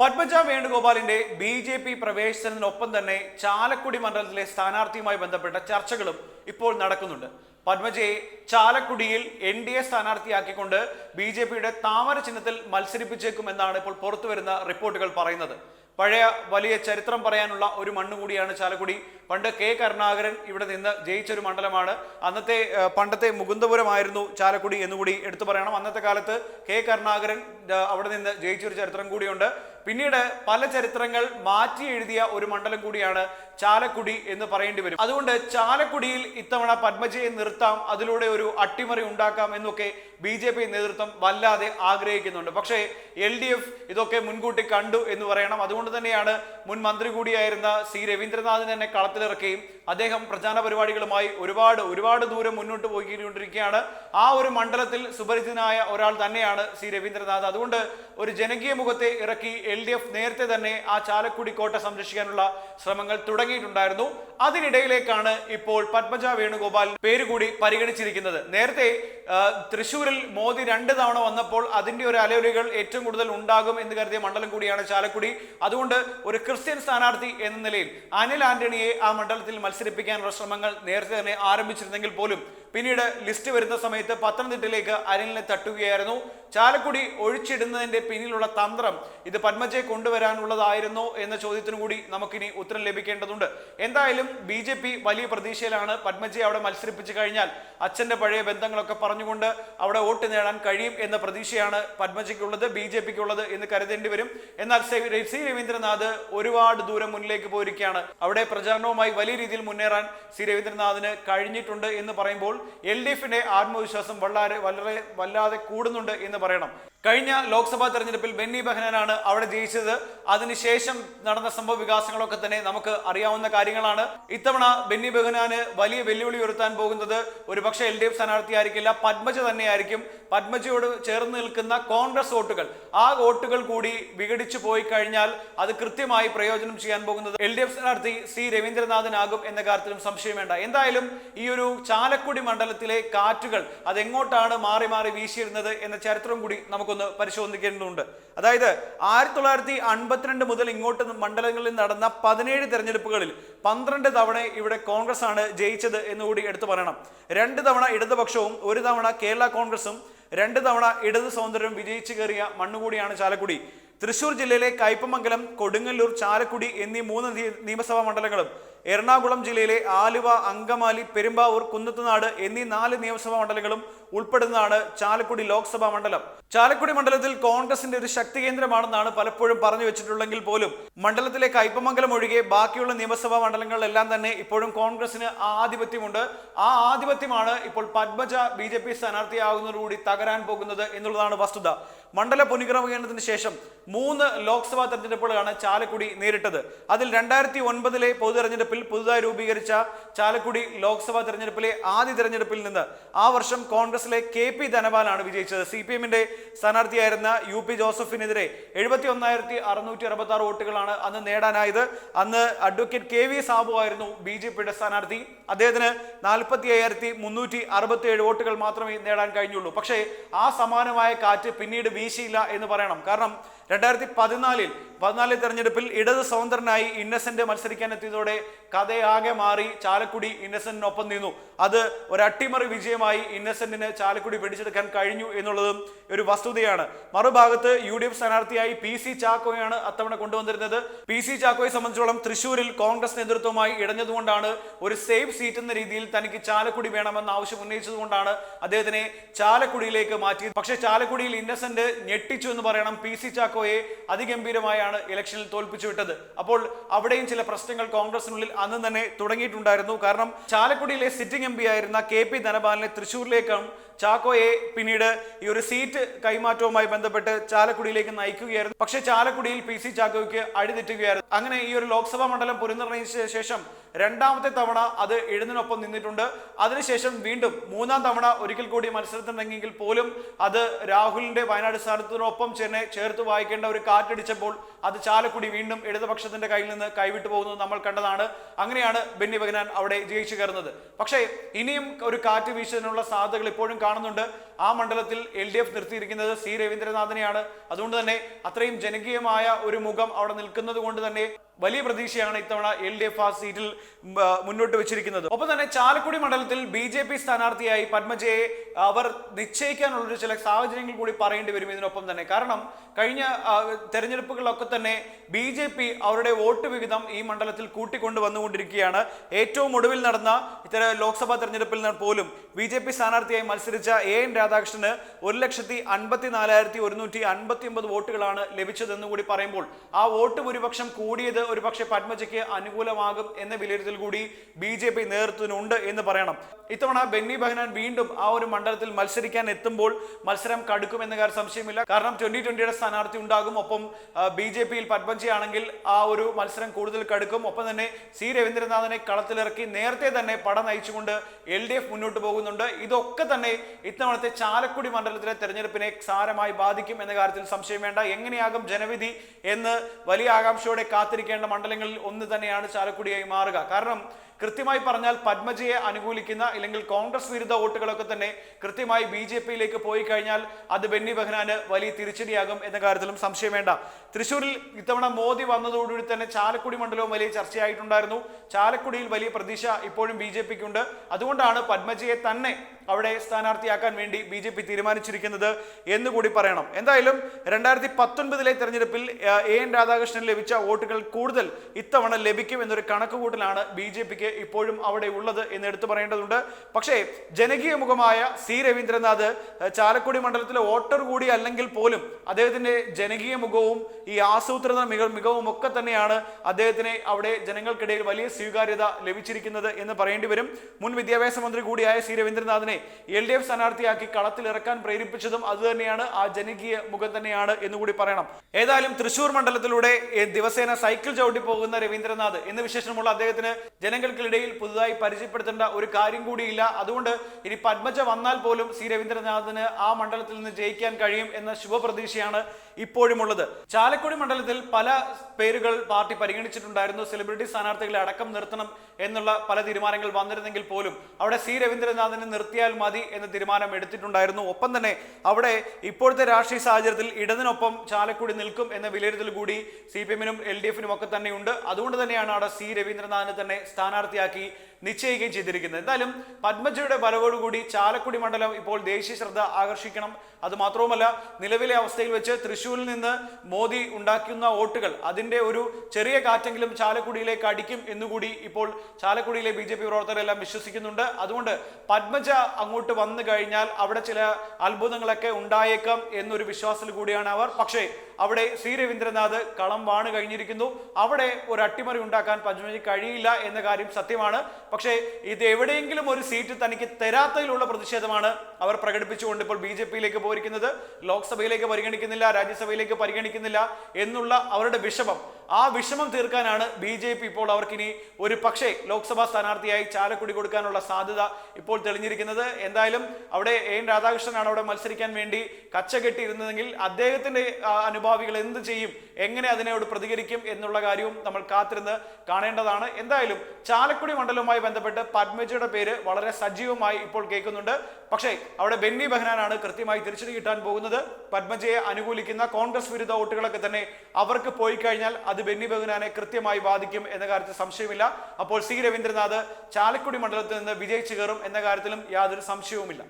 പത്മജ വേണുഗോപാലിന്റെ B J P പ്രവേശനത്തിനൊപ്പം തന്നെ ചാലക്കുടി മണ്ഡലത്തിലെ സ്ഥാനാർത്ഥിയുമായി ബന്ധപ്പെട്ട ചർച്ചകളും ഇപ്പോൾ നടക്കുന്നുണ്ട്. പത്മജയെ ചാലക്കുടിയിൽ എൻ ഡി എ സ്ഥാനാർത്ഥിയാക്കിക്കൊണ്ട് ബി ജെ പിയുടെ താമര ചിഹ്നത്തിൽ മത്സരിപ്പിച്ചേക്കുമെന്നാണ് ഇപ്പോൾ പുറത്തുവരുന്ന റിപ്പോർട്ടുകൾ പറയുന്നത്. പഴയ വലിയ ചരിത്രം പറയാനുള്ള ഒരു മണ്ണ് കൂടിയാണ് ചാലക്കുടി. പണ്ട് കെ കരുണാകരൻ ഇവിടെ നിന്ന് ജയിച്ച ഒരു മണ്ഡലമാണ്. അന്നത്തെ പണ്ടത്തെ മുകുന്ദപുരമായിരുന്നു ചാലക്കുടി എന്നുകൂടി എടുത്തു പറയണം. അന്നത്തെ കാലത്ത് കെ കരുണാകരൻ അവിടെ നിന്ന് ജയിച്ചൊരു ചരിത്രം കൂടിയുണ്ട്. പിന്നീട് പല ചരിത്രങ്ങൾ മാറ്റി എഴുതിയ ഒരു മണ്ഡലം കൂടിയാണ് ചാലക്കുടി എന്ന് പറയേണ്ടി വരും. അതുകൊണ്ട് ചാലക്കുടിയിൽ ഇത്തവണ പത്മജയെ നിർത്താം അതിലൂടെ ഒരു അട്ടിമറി ഉണ്ടാക്കാം എന്നൊക്കെ ബി ജെ പി നേതൃത്വം വല്ലാതെ ആഗ്രഹിക്കുന്നുണ്ട്. പക്ഷേ എൽ ഡി എഫ് ഇതൊക്കെ മുൻകൂട്ടി കണ്ടു എന്ന് പറയണം. അതുകൊണ്ട് തന്നെയാണ് മുൻ മന്ത്രി കൂടിയായിരുന്ന സി രവീന്ദ്രനാഥിനെ തന്നെ കളത്തിലിറക്കുകയും അദ്ദേഹം പ്രചാരണ പരിപാടികളുമായി ഒരുപാട് ഒരുപാട് ദൂരം മുന്നോട്ട് പോയിക്കൊണ്ടിരിക്കുകയാണ്. ആ ഒരു മണ്ഡലത്തിൽ സുപരിചിതനായ ഒരാൾ തന്നെയാണ് സി രവീന്ദ്രനാഥ്. അതുകൊണ്ട് ഒരു ജനകീയ മുഖത്തെ ഇറക്കി ഡി എഫ് നേരത്തെ തന്നെ ആ ചാലക്കുടി കോട്ട സംരക്ഷിക്കാനുള്ള ശ്രമങ്ങൾ തുടങ്ങിയിട്ടുണ്ടായിരുന്നു. അതിനിടയിലേക്കാണ് ഇപ്പോൾ പത്മജ വേണുഗോപാൽ പേരുകൂടി പരിഗണിച്ചിരിക്കുന്നത്. നേരത്തെ തൃശൂരിൽ മോദി രണ്ട് തവണ വന്നപ്പോൾ അതിന്റെ ഒരു അലവലുകൾ ഏറ്റവും കൂടുതൽ ഉണ്ടാകും എന്ന് കരുതിയ മണ്ഡലം കൂടിയാണ് ചാലക്കുടി. അതുകൊണ്ട് ഒരു ക്രിസ്ത്യൻ സ്ഥാനാർത്ഥി എന്ന നിലയിൽ അനിൽ ആന്റണിയെ ആ മണ്ഡലത്തിൽ മത്സരിപ്പിക്കാനുള്ള ശ്രമങ്ങൾ നേരത്തെ തന്നെ ആരംഭിച്ചിരുന്നെങ്കിൽ പോലും പിന്നീട് ലിസ്റ്റ് വരുന്ന സമയത്ത് പത്തനംതിട്ടയിലേക്ക് അനിലിനെ തട്ടുകയായിരുന്നു. ചാലക്കുടി ഒഴിച്ചിടുന്നതിന്റെ പിന്നിലുള്ള തന്ത്രം ഇത് പത്മജയെ കൊണ്ടുവരാനുള്ളതായിരുന്നോ എന്ന ചോദ്യത്തിനു കൂടി നമുക്കിനി ഉത്തരം ലഭിക്കേണ്ടതുണ്ട്. എന്തായാലും ബി ജെ പി വലിയ പ്രതീക്ഷയിലാണ് പത്മജയെ അവിടെ മത്സരിപ്പിച്ചു കഴിഞ്ഞാൽ. അച്ഛന്റെ പഴയ ബന്ധങ്ങളൊക്കെ പറഞ്ഞുകൊണ്ട് അവിടെ വോട്ട് നേടാൻ കഴിയും എന്ന പ്രതീക്ഷയാണ് പത്മജയ്ക്കുള്ളത് ബി ജെ പിക്കുള്ളത് എന്ന് കരുതേണ്ടി വരും. എന്നാൽ സി- രവീന്ദ്രനാഥ് ഒരുപാട് ദൂരം മുന്നിലേക്ക് പോയിരിക്കുകയാണ്. അവിടെ പ്രചാരണവുമായി വലിയ രീതിയിൽ മുന്നേറാൻ സി രവീന്ദ്രനാഥിന് കഴിഞ്ഞിട്ടുണ്ട് എന്ന് പറയുമ്പോൾ എൽ ഡി എഫിന്റെ ആത്മവിശ്വാസം വളരെ വളരെ വല്ലാതെ കൂടുന്നുണ്ട് എന്ന് പറയണം. കഴിഞ്ഞ ലോക്സഭാ തെരഞ്ഞെടുപ്പിൽ ബെന്നി ബഹനാനാണ് അവിടെ ജയിച്ചത്. അതിനുശേഷം നടന്ന സംഭവ വികാസങ്ങളൊക്കെ തന്നെ നമുക്ക് അറിയാവുന്ന കാര്യങ്ങളാണ്. ഇത്തവണ ബെന്നി ബെഹനാന് വലിയ വെല്ലുവിളി ഉയർത്താൻ പോകുന്നത് ഒരു പക്ഷേ എൽ ഡി എഫ് സ്ഥാനാർത്ഥിയായിരിക്കില്ല പത്മജ തന്നെയായിരിക്കും. പത്മജയോട് ചേർന്ന് നിൽക്കുന്ന കോൺഗ്രസ് വോട്ടുകൾ ആ വോട്ടുകൾ കൂടി വിഘടിച്ചു പോയി കഴിഞ്ഞാൽ അത് കൃത്യമായി പ്രയോജനം ചെയ്യാൻ പോകുന്നത് എൽ ഡി എഫ് സ്ഥാനാർത്ഥി സി രവീന്ദ്രനാഥനാകും എന്ന കാര്യത്തിലും സംശയം വേണ്ട. എന്തായാലും ഈ ഒരു ചാലക്കുടി മണ്ഡലത്തിലെ കാറ്റുകൾ അതെങ്ങോട്ടാണ് മാറി മാറി വീശിയിരുന്നത് എന്ന ചരിത്രം കൂടി നമുക്കൊന്ന് പരിശോധിക്കേണ്ടതുണ്ട്. അതായത് ആയിരത്തി തൊള്ളായിരത്തി അൻപത്തിരണ്ട് മുതൽ ഇങ്ങോട്ട് മണ്ഡലങ്ങളിൽ നടന്ന പതിനേഴ് തെരഞ്ഞെടുപ്പുകളിൽ പന്ത്രണ്ട് തവണ ഇവിടെ കോൺഗ്രസ് ആണ് ജയിച്ചത് എന്നുകൂടി എടുത്തു പറയണം. രണ്ട് തവണ ഇടതുപക്ഷവും ഒരു തവണ കേരള കോൺഗ്രസും രണ്ട് തവണ ഇടത് സൗന്ദര്യം വിജയിച്ചു കയറിയ മണ്ണുകൂടിയാണ് ചാലക്കുടി. തൃശൂർ ജില്ലയിലെ കയ്പമംഗലം കൊടുങ്ങല്ലൂർ ചാലക്കുടി എന്നീ മൂന്ന് നിയമസഭാ മണ്ഡലങ്ങളും എറണാകുളം ജില്ലയിലെ ആലുവ അങ്കമാലി പെരുമ്പാവൂർ കുന്നത്തുനാട് എന്നീ നാല് നിയമസഭാ മണ്ഡലങ്ങളും ഉൾപ്പെടുന്നതാണ് ചാലക്കുടി ലോക്സഭാ മണ്ഡലം. ചാലക്കുടി മണ്ഡലത്തിൽ കോൺഗ്രസിന്റെ ഒരു ശക്തി കേന്ദ്രമാണെന്നാണ് പലപ്പോഴും പറഞ്ഞു വെച്ചിട്ടുള്ളെങ്കിൽ പോലും മണ്ഡലത്തിലെ കയ്പമംഗലം ഒഴികെ ബാക്കിയുള്ള നിയമസഭാ മണ്ഡലങ്ങളിലെല്ലാം തന്നെ ഇപ്പോഴും കോൺഗ്രസിന് ആധിപത്യമുണ്ട്. ആ ആധിപത്യമാണ് ഇപ്പോൾ പത്മജ ബി ജെ പി സ്ഥാനാർത്ഥിയാകുന്നതോടുകൂടി തകരാൻ പോകുന്നത് എന്നുള്ളതാണ് വസ്തുത. മണ്ഡല പുനഃക്രമീകരണത്തിന് ശേഷം മൂന്ന് ലോക്സഭാ തെരഞ്ഞെടുപ്പുകളാണ് ചാലക്കുടി നേരിട്ടത്. അതിൽ രണ്ടായിരത്തി ഒൻപതിലെ പൊതു തെരഞ്ഞെടുപ്പിൽ പുതുതായി രൂപീകരിച്ച ചാലക്കുടി ലോക്സഭാ തെരഞ്ഞെടുപ്പിലെ ആദ്യ തെരഞ്ഞെടുപ്പിൽ നിന്ന് ആ വർഷം കോൺഗ്രസിലെ കെ പി ധനപാലാണ് വിജയിച്ചത്. സി പി എമ്മിന്റെ സ്ഥാനാർത്ഥിയായിരുന്ന യു പി ജോസഫിനെതിരെ എഴുപത്തി ഒന്നായിരത്തി അറുന്നൂറ്റി അറുപത്തി ആറ് വോട്ടുകളാണ് അന്ന് നേടാനായത്. അന്ന് അഡ്വക്കേറ്റ് കെ വി സാബു ആയിരുന്നു ബി ജെ പിയുടെ സ്ഥാനാർത്ഥി. അദ്ദേഹത്തിന് നാൽപ്പത്തി അയ്യായിരത്തി മുന്നൂറ്റി അറുപത്തി ഏഴ് വോട്ടുകൾ മാത്രമേ നേടാൻ കഴിഞ്ഞുള്ളൂ. പക്ഷേ ആ സമാനമായ കാറ്റ് പിന്നീട് വീശിയില്ല എന്ന് പറയണം. കാരണം രണ്ടായിരത്തി പതിനാലിൽ പതിനാലിൽ തെരഞ്ഞെടുപ്പിൽ ഇടത് സ്വതന്ത്രനായി ഇന്നസെന്റ് മത്സരിക്കാൻ എത്തിയതോടെ കഥയാകെ മാറി ചാലക്കുടി ഇന്നസെന്റിനൊപ്പം നിന്നു. അത് ഒരു അട്ടിമറി വിജയമായി ഇന്നസെന്റിന് ചാലക്കുടി പിടിച്ചെടുക്കാൻ കഴിഞ്ഞു എന്നുള്ളതും ഒരു വസ്തുതയാണ്. മറുഭാഗത്ത് യു ഡി എഫ് സ്ഥാനാർത്ഥിയായി പി സി ചാക്കോയാണ് അത്തവണ കൊണ്ടുവന്നിരുന്നത്. പി സി ചാക്കോയെ സംബന്ധിച്ചോളം തൃശൂരിൽ കോൺഗ്രസ് നേതൃത്വമായി ഇടഞ്ഞതുകൊണ്ടാണ് ഒരു സേഫ് സീറ്റ് എന്ന രീതിയിൽ തനിക്ക് ചാലക്കുടി വേണമെന്ന ആവശ്യം ഉന്നയിച്ചതുകൊണ്ടാണ് അദ്ദേഹത്തിനെ ചാലക്കുടിയിലേക്ക് മാറ്റിയത്. പക്ഷേ ചാലക്കുടിയിൽ ഇന്നസെന്റ് ഞെട്ടിച്ചു എന്ന് പറയണം പി സി ചാക്കോയെ അതിഗംഭീരമായാണ് ഇലക്ഷനിൽ തോൽപ്പിച്ചു വിട്ടത്. അപ്പോൾ അവിടെയും ചില പ്രശ്നങ്ങൾ കോൺഗ്രസിനുള്ളിൽ അന്ന് തന്നെ തുടങ്ങിയിട്ടുണ്ടായിരുന്നു. കാരണം ചാലക്കുടിയിലെ സിറ്റിംഗ് എം പി ആയിരുന്ന കെ പി ധനപാലിനെ തൃശൂരിലേക്കും ചാക്കോയെ പിന്നീട് ഈ ഒരു സീറ്റ് കൈമാറ്റവുമായി ബന്ധപ്പെട്ട് ചാലക്കുടിയിലേക്ക് നയിക്കുകയായിരുന്നു. പക്ഷേ ചാലക്കുടിയിൽ പി സി ചാക്കോയ്ക്ക് അടിതെറ്റുകയായിരുന്നു. അങ്ങനെ ഈ ഒരു ലോക്സഭാ മണ്ഡലം പുനർനിർണയിച്ച ശേഷം രണ്ടാമത്തെ തവണ അത് എഴുതിനൊപ്പം നിന്നിട്ടുണ്ട്. അതിനുശേഷം വീണ്ടും മൂന്നാം തവണ ഒരിക്കൽ കൂടി മത്സരത്തിനിറങ്ങിയെങ്കിൽ പോലും അത് രാഹുലിന്റെ വയനാട് സ്ഥാനത്തിനൊപ്പം ചെന്നെ ചേർത്ത് വായിക്കേണ്ട ഒരു കാറ്റടിച്ചപ്പോൾ അത് ചാലക്കുടി വീണ്ടും ഇടതുപക്ഷത്തിന്റെ കയ്യിൽ നിന്ന് കൈവിട്ടു പോകുന്നത് നമ്മൾ കണ്ടതാണ്. അങ്ങനെയാണ് ബെന്നി ബഗനാൻ അവിടെ ജയിച്ചു കയറുന്നത്. പക്ഷേ ഇനിയും ഒരു കാറ്റ് വീശുന്നതിനുള്ള സാധ്യതകൾ ഇപ്പോഴും കാണുന്നുണ്ട്. ആ മണ്ഡലത്തിൽ എൽ ഡി എഫ് നിർത്തിയിരിക്കുന്നത് സി രവീന്ദ്രനാഥിനെയാണ്. അതുകൊണ്ട് തന്നെ അത്രയും ജനകീയമായ ഒരു മുഖം അവിടെ നിൽക്കുന്നത് കൊണ്ട് തന്നെ വലിയ പ്രതീക്ഷയാണ് ഇത്തവണ എൽ ഡി എഫ് ആ സീറ്റിൽ മുന്നോട്ട് വെച്ചിരിക്കുന്നത്. ഒപ്പം തന്നെ ചാലക്കുടി മണ്ഡലത്തിൽ ബി ജെ പി സ്ഥാനാർത്ഥിയായി പത്മജയെ അവർ നിശ്ചയിക്കാനുള്ളൊരു ചില സാഹചര്യങ്ങൾ കൂടി പറയേണ്ടി വരും ഇതിനൊപ്പം തന്നെ. കാരണം കഴിഞ്ഞ തെരഞ്ഞെടുപ്പുകളിലൊക്കെ തന്നെ ബി ജെ പി അവരുടെ വോട്ട് വിഹിതം ഈ മണ്ഡലത്തിൽ കൂട്ടിക്കൊണ്ട് വന്നുകൊണ്ടിരിക്കുകയാണ് ഏറ്റവും ഒടുവിൽ നടന്ന ഇത്തരം ലോക്സഭാ തെരഞ്ഞെടുപ്പിൽ പോലും ബി ജെ പി സ്ഥാനാർത്ഥിയായി മത്സരിച്ച എ എൻ രാധാകൃഷ്ണന് ഒരു ലക്ഷത്തി അൻപത്തി നാലായിരത്തി ഒരുന്നൂറ്റി അൻപത്തി ഒമ്പത് വോട്ടുകളാണ് ലഭിച്ചതെന്ന് കൂടി പറയുമ്പോൾ ആ വോട്ട് ഭൂരിപക്ഷം കൂടിയത് ഒരുപക്ഷെ പത്മജയ്ക്ക് അനുകൂലമാകും എന്ന വിലയിരുത്തൽ കൂടി ബി ജെ പി നേതൃത്വത്തിനുണ്ട് എന്ന് പറയണം. ഇത്തവണ ബെന്നി ബഹനാൻ വീണ്ടും ആ ഒരു മണ്ഡലത്തിൽ മത്സരിക്കാൻ എത്തുമ്പോൾ മത്സരം കടുക്കും എന്ന കാര്യം സംശയമില്ല. കാരണം ട്വന്റി ട്വന്റിയുടെ സ്ഥാനാർത്ഥി ഉണ്ടാകും. ഒപ്പം ബി ജെ പിയിൽ പത്മജയാണെങ്കിൽ ആ ഒരു മത്സരം കൂടുതൽ കടുക്കും. ഒപ്പം തന്നെ സി രവീന്ദ്രനാഥിനെ കളത്തിലിറക്കി നേരത്തെ തന്നെ പട നയിച്ചുകൊണ്ട് എൽ ഡി എഫ് മുന്നോട്ട് പോകുന്നുണ്ട്. ഇതൊക്കെ തന്നെ ഇത്തവണത്തെ ചാലക്കുടി മണ്ഡലത്തിലെ തെരഞ്ഞെടുപ്പിനെ സാരമായി ബാധിക്കും എന്ന കാര്യത്തിൽ സംശയം വേണ്ട. എങ്ങനെയാകും ജനവിധി എന്ന് വലിയ ആകാംക്ഷയോടെ കാത്തിരിക്കേണ്ട മണ്ഡലങ്ങളിൽ ഒന്ന് തന്നെയാണ് ചാലക്കുടിയായി മാറുക. കാരണം കൃത്യമായി പറഞ്ഞാൽ പത്മജയെ അനുകൂലിക്കുന്ന അല്ലെങ്കിൽ കോൺഗ്രസ് വിരുദ്ധ വോട്ടുകളൊക്കെ തന്നെ കൃത്യമായി ബി ജെ പിയിലേക്ക് പോയി കഴിഞ്ഞാൽ അത് ബെന്നി ബെഹ്നാന് വലിയ തിരിച്ചടിയാകും എന്ന കാര്യത്തിലും സംശയം വേണ്ട. തൃശൂരിൽ ഇത്തവണ മോദി വന്നതോടുകൂടി തന്നെ ചാലക്കുടി മണ്ഡലവും വലിയ ചർച്ചയായിട്ടുണ്ടായിരുന്നു. ചാലക്കുടിയിൽ വലിയ പ്രതീക്ഷ ഇപ്പോഴും ബി ജെ അതുകൊണ്ടാണ് പത്മജയെ തന്നെ അവിടെ സ്ഥാനാർത്ഥിയാക്കാൻ വേണ്ടി ബി ജെ പി തീരുമാനിച്ചിരിക്കുന്നത് എന്നുകൂടി പറയണം. എന്തായാലും രണ്ടായിരത്തി പത്തൊൻപതിലെ തെരഞ്ഞെടുപ്പിൽ എ എൻ രാധാകൃഷ്ണൻ ലഭിച്ച വോട്ടുകൾ കൂടുതൽ ഇത്തവണ ലഭിക്കും എന്നൊരു കണക്കുകൂട്ടലാണ് ബി ജെ പിക്ക് ഇപ്പോഴും അവിടെ ഉള്ളത് എന്ന് എടുത്തു പറയേണ്ടതുണ്ട്. പക്ഷേ ജനകീയ മുഖമായ സി രവീന്ദ്രനാഥ് ചാലക്കുടി മണ്ഡലത്തിലെ വോട്ടർ കൂടി അല്ലെങ്കിൽ പോലും അദ്ദേഹത്തിന്റെ ജനകീയ മുഖവും ഈ ആസൂത്രണ മിക മികവും ഒക്കെ തന്നെയാണ് അദ്ദേഹത്തിന് അവിടെ ജനങ്ങൾക്കിടയിൽ വലിയ സ്വീകാര്യത ലഭിച്ചിരിക്കുന്നത് എന്ന് പറയേണ്ടി വരും. മുൻ വിദ്യാഭ്യാസ മന്ത്രി കൂടിയായ സി രവീന്ദ്രനാഥിനെ എൽ ഡി എഫ് സ്ഥാനാർത്ഥിയാക്കി കളത്തിലിറക്കാൻ പ്രേരിപ്പിച്ചതും അതുതന്നെയാണ് ആ ജനകീയ മുഖം തന്നെയാണ് എന്നുകൂടി പറയണം. ഏതായാലും തൃശൂർ മണ്ഡലത്തിലൂടെ ദിവസേന സൈക്കിൾ ചവിട്ടി പോകുന്ന രവീന്ദ്രനാഥ് എന്ന് വിശേഷമുള്ള അദ്ദേഹത്തിന് ജനങ്ങൾക്കിടയിൽ പുതുതായി പരിചയപ്പെടുത്തേണ്ട ഒരു കാര്യം കൂടിയില്ല. അതുകൊണ്ട് ഇനി പത്മജ വന്നാൽ പോലും സി രവീന്ദ്രനാഥിന് ആ മണ്ഡലത്തിൽ നിന്ന് ജയിക്കാൻ കഴിയും എന്ന ശുഭപ്രതീക്ഷയാണ് ഇപ്പോഴുമുള്ളത്. ചാലക്കുടി മണ്ഡലത്തിൽ പല പേരുകൾ പാർട്ടി പരിഗണിച്ചിട്ടുണ്ടായിരുന്നു. സെലിബ്രിറ്റി സ്ഥാനാർത്ഥികളെ അടക്കം നിർത്തണം എന്നുള്ള പല തീരുമാനങ്ങൾ വന്നിരുന്നെങ്കിൽ പോലും അവിടെ സി രവീന്ദ്രനാഥിനെ നിർത്തിയാൽ മതി എന്ന തീരുമാനം എടുത്തിട്ടുണ്ടായിരുന്നു. ഒപ്പം തന്നെ അവിടെ ഇപ്പോഴത്തെ രാഷ്ട്രീയ സാഹചര്യത്തിൽ ഇടതിനൊപ്പം ചാലക്കുടി നിൽക്കും എന്ന വിലയിരുത്തൽ കൂടി സി പി എമ്മിനും എൽ ഡി എഫിനും ഒക്കെ തന്നെയുണ്ട്. അതുകൊണ്ട് തന്നെയാണ് അവിടെ സി രവീന്ദ്രനാഥിനെ തന്നെ സ്ഥാനാർത്ഥിയാക്കി നിശ്ചയിക്കുകയും ചെയ്തിരിക്കുന്നത്. എന്തായാലും പത്മജയുടെ വരവോടുകൂടി ചാലക്കുടി മണ്ഡലം ഇപ്പോൾ ദേശീയ ശ്രദ്ധ ആകർഷിക്കണം. അത് മാത്രവുമല്ല നിലവിലെ അവസ്ഥയിൽ വെച്ച് തൃശ്ശൂരിൽ നിന്ന് മോദി ഉണ്ടാക്കുന്ന വോട്ടുകൾ അതിന്റെ ഒരു ചെറിയ കാറ്റെങ്കിലും ചാലക്കുടിയിലേക്ക് അടിക്കും എന്നുകൂടി ഇപ്പോൾ ചാലക്കുടിയിലെ ബി ജെ പി പ്രവർത്തകരെല്ലാം വിശ്വസിക്കുന്നുണ്ട്. അതുകൊണ്ട് പത്മജ അങ്ങോട്ട് വന്നു കഴിഞ്ഞാൽ അവിടെ ചില അത്ഭുതങ്ങളൊക്കെ ഉണ്ടായേക്കാം എന്നൊരു വിശ്വാസത്തിൽ കൂടിയാണ് അവർ. പക്ഷേ അവിടെ ശ്രീ രവീന്ദ്രനാഥ് കളം വാണ് കഴിഞ്ഞിരിക്കുന്നു. അവിടെ ഒരു അട്ടിമറി ഉണ്ടാക്കാൻ പത്മജയ്ക്ക് കഴിയില്ല എന്ന കാര്യം സത്യമാണ്. പക്ഷേ ഇത് എവിടെയെങ്കിലും ഒരു സീറ്റ് തനിക്ക് തരാത്തതിലുള്ള പ്രതിഷേധമാണ് അവർ പ്രകടിപ്പിച്ചുകൊണ്ട് ഇപ്പോൾ ബി ജെ പിയിലേക്ക് പോയിരിക്കുന്നത്. ലോക്സഭയിലേക്ക് പരിഗണിക്കുന്നില്ല രാജ്യസഭയിലേക്ക് പരിഗണിക്കുന്നില്ല എന്നുള്ള അവരുടെ വിഷമം. ആ വിഷമം തീർക്കാനാണ് ബി ജെ പി ഇപ്പോൾ അവർക്കിനി ഒരു പക്ഷേ ലോക്സഭാ സ്ഥാനാർത്ഥിയായി ചാലക്കുടി കൊടുക്കാനുള്ള സാധ്യത ഇപ്പോൾ തെളിഞ്ഞിരിക്കുന്നത്. എന്തായാലും അവിടെ എൻ രാധാകൃഷ്ണനാണ് അവിടെ മത്സരിക്കാൻ വേണ്ടി കച്ച കെട്ടിയിരുന്നതെങ്കിൽ അദ്ദേഹത്തിന്റെ അനുഭാവികൾ എന്ത് ചെയ്യും? എങ്ങനെ അതിനോട് പ്രതികരിക്കും എന്നുള്ള കാര്യവും നമ്മൾ കാത്തിരുന്ന് കാണേണ്ടതാണ്. എന്തായാലും ചാലക്കുടി മണ്ഡലവുമായി ബന്ധപ്പെട്ട് പത്മജിയുടെ പേര് വളരെ സജീവമായി ഇപ്പോൾ കേൾക്കുന്നുണ്ട്. പക്ഷേ അവിടെ ബെന്നി ബഹനാനാണ് കൃത്യമായി തിരിച്ചടി കിട്ടാൻ പോകുന്നത്. പത്മജയെ അനുകൂലിക്കുന്ന കോൺഗ്രസ് വിരുദ്ധ വോട്ടുകളൊക്കെ തന്നെ അവർക്ക് പോയി കഴിഞ്ഞാൽ അത് ബെന്നി ബഹനാനെ കൃത്യമായി ബാധിക്കും എന്ന കാര്യത്തിൽ സംശയമില്ല. അപ്പോൾ സി രവീന്ദ്രനാഥ് ചാലക്കുടി മണ്ഡലത്തിൽ നിന്ന് വിജയിച്ചു കയറും എന്ന കാര്യത്തിലും യാതൊരു സംശയവുമില്ല.